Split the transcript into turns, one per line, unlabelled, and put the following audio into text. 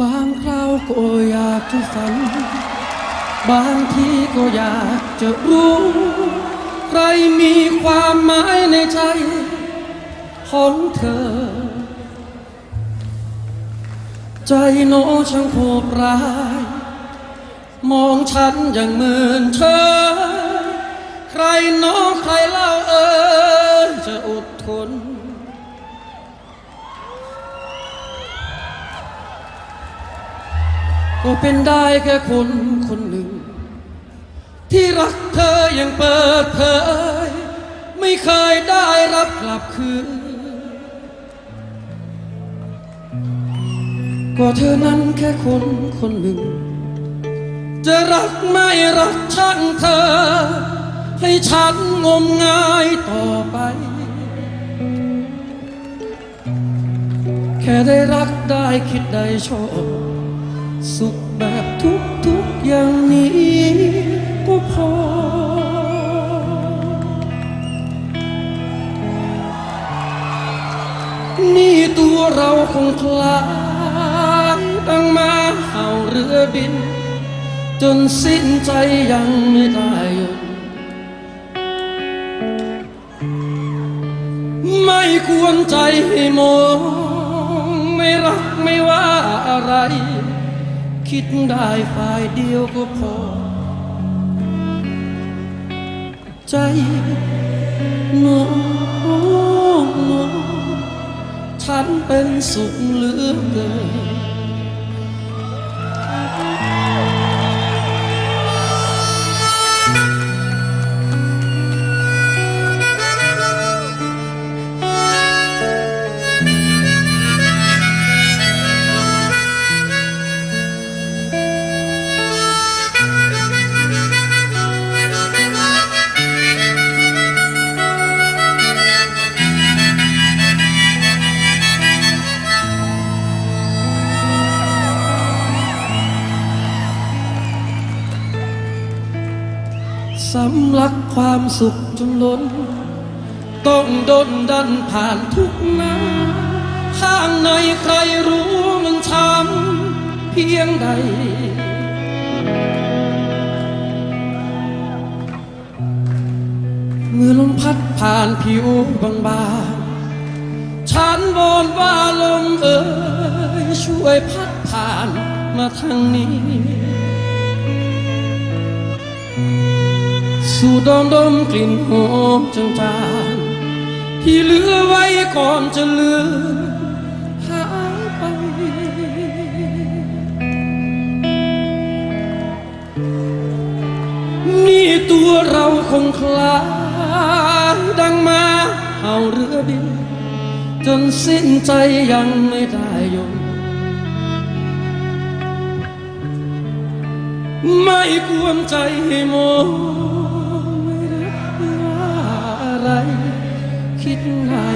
บางคราวก็อยากจะฝัน บางทีก็อยากจะรู้ ใครมีความหมายในใจ ของเธอ ใจโนช่างโหดร้าย มองฉันอย่างเหมือนเธอ ใครน้อใครเล่าเอ่ยจะอด ก็เป็นได้แค่คนคนหนึ่ง ที่รักเธออย่างเปิดเผยไม่เคยได้รับกลับคืน ก็เธอนั้นแค่คนคนหนึ่ง จะรักไม่รักช่างเธอ ให้ฉันงมงายต่อไป แค่ได้รักได้คิดได้ชอบ สุขแบบทุกทุกๆอย่างนี้ก็พอ นี่ตัวเราคงคลายดังมาเห่าเรือบิน จนสิ้นใจยังไม่ได้หยุดไม่ควรใจให้มองไม่รักไม่ว่าอะไร คิดได้ฝ่ายเดียวก็พอ ใจน้องน้องฉันเป็นสุขเหลือเกิน สำลักความสุขจนล้น ต้องดนดันผ่านทุกนาข้างในใครรู้มันช้ำเพียงใด เมื่อลมพัดผ่านผิวบางๆฉันวอนว่าลมเอ่ยช่วยพัดผ่านมาทางนี้ สูดดมดมกลิ่นหอมจางๆที่เหลือไว้ก่อนจะเลือนหายไป นี่ตัวเราคงคลายดังมาเห่าเรือบิน จนสิ้นใจยังไม่ได้ยนไม่กวมใจให้มองไม่รักไม่ว่า อะไรคิดง่า